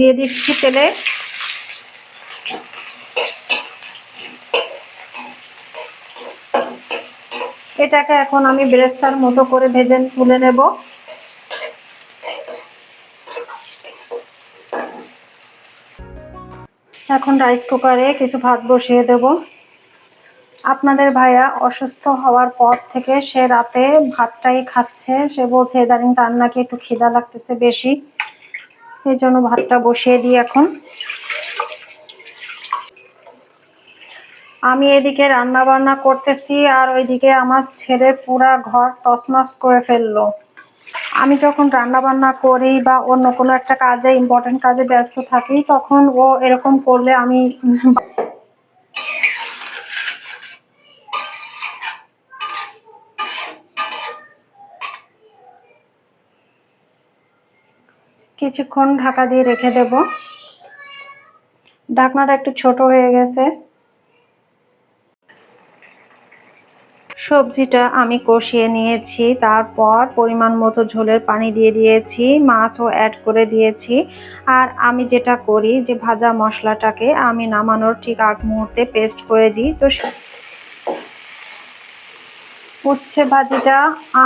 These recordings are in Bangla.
দিয়ে দিচ্ছি তেলে। এটাকে এখন আমি বেরেস্তার মতো করে ভেজে তুলে নেব। এখন রাইস কুকারে কিছু ভাত বসিয়ে দেব। আপনাদের ভাইয়া অসুস্থ হওয়ার পর থেকে সে রাতে ভাতটাই খাচ্ছে। সে বলছে, ইদানিং তার নাকি একটু খিদা লাগতেছে বেশি। এই জন্য ভাতটা বসিয়ে দিই এখন। আমি এদিকে রান্না বান্না করতেছি আর ওইদিকে আমার ছেলে পুরা ঘর তসমাস করে ফেলল। আমি যখন রান্না বান্না করি বা অন্য কোনো একটা কাজে ইম্পর্টেন্ট কাজে ব্যস্ত থাকি, তখন ও এরকম করলে আমি কিছুক্ষণ ঢাকা দিয়ে রেখে দেব। ঢাকনাটা একটু ছোট হয়ে গেছে। সবজিটা আমি কষিয়ে নিয়েছি, তারপর পরিমাণ মতো ঝোলের পানি দিয়ে দিয়েছি, মাছও অ্যাড করে দিয়েছি। আর আমি যেটা করি যে ভাজা মশলাটাকে আমি নামানোর ঠিক আগ মুহূর্তে পেস্ট করে দিই। তো উচ্ছে ভাজিটা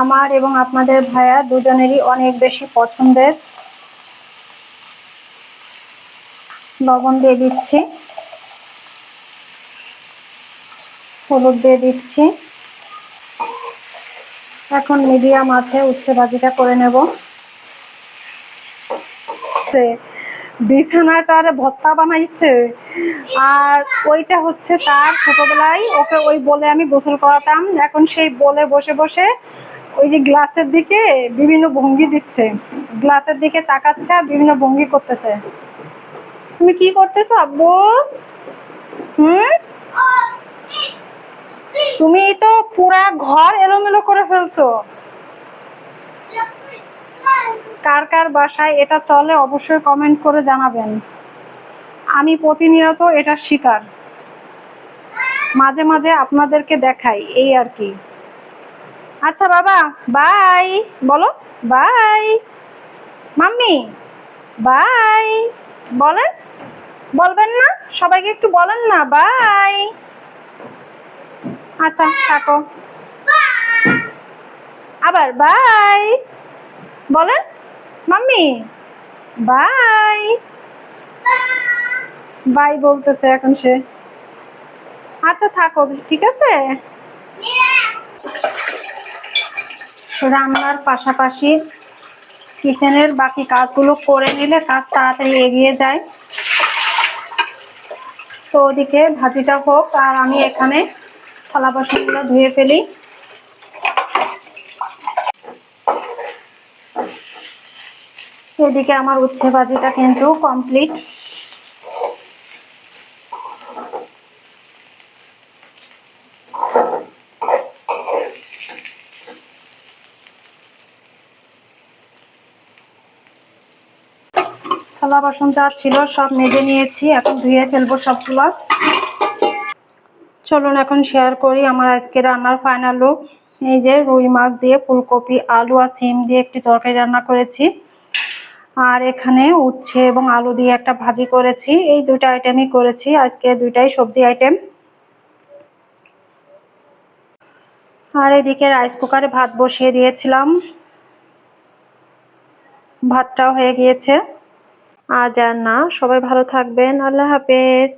আমার এবং আপনাদের ভাইয়া দুজনেরই অনেক বেশি পছন্দের। লবণ দিয়ে দিচ্ছি। হলুদ দিয়ে দিচ্ছি। এখন মিডিয়াম আছে উচ্ছে ভাজিটা করে নেব। বিছানাটার ভত্তা বানাইছে। আর ওইটা হচ্ছে তার ছোটবেলায় ওকে ওই বলে আমি গোসল করাতাম। এখন সেই বলে বসে বসে ওই যে গ্লাসের দিকে বিভিন্ন ভঙ্গি দিচ্ছে। গ্লাসের দিকে তাকাচ্ছে আর বিভিন্ন ভঙ্গি করতেছে। তুমি কি করতেছো, আব্বু? হুম? তুমি তো পুরা ঘর এলোমেলো করে ফেলছো। কার কার বাসায় এটা চলে অবশ্যই কমেন্ট করে জানাবেন। আমি প্রতিনিয়ত এটার শিকার। মাঝে মাঝে আপনাদেরকে দেখাই, এই আর কি। আচ্ছা বাবা বাই বলো বাই মাম্মি বাই বলেন। বলবেন না? সবাইকে একটু বলেন না, বাই। আচ্ছা থাকো। আবার বাই। বলেন, মাম্মি। বাই। বাই বলতেছে এখন সে। আচ্ছা থাকো, ঠিক আছে? রান্নার পাশাপাশি কিচেনের বাকি কাজগুলো করে নিলে কাজ তাড়াতাড়ি এগিয়ে যায়। তো ওদিকে ভাজিটা হোক আর আমি এখানে থালা বাসনগুলো ধুয়ে ফেলি। এদিকে আমার উচ্ছে ভাজিটা কিন্তু কমপ্লিট থালা বাসন যা ছিল সব মেজে নিয়েছি, এখন ধুয়ে ফেলব সবগুলো চলুন এখন শেয়ার করি আমার আজকে রান্নার ফাইনাল লুক এই যে রুই মাছ দিয়ে ফুলকপি, আলু আর সিম দিয়ে একটি তরকারি রান্না করেছি। আর এখানে উচ্ছে এবং আলু দিয়ে একটা ভাজি করেছি। এই দুইটা আইটেমই করেছি, আজকে দুইটাই সবজি আইটেম আর এদিকে রাইস কুকারে ভাত বসিয়ে দিয়েছিলাম। ভাতটাও হয়ে গিয়েছে। আজ আর না সবাই ভালো থাকবেন আল্লাহ হাফেজ।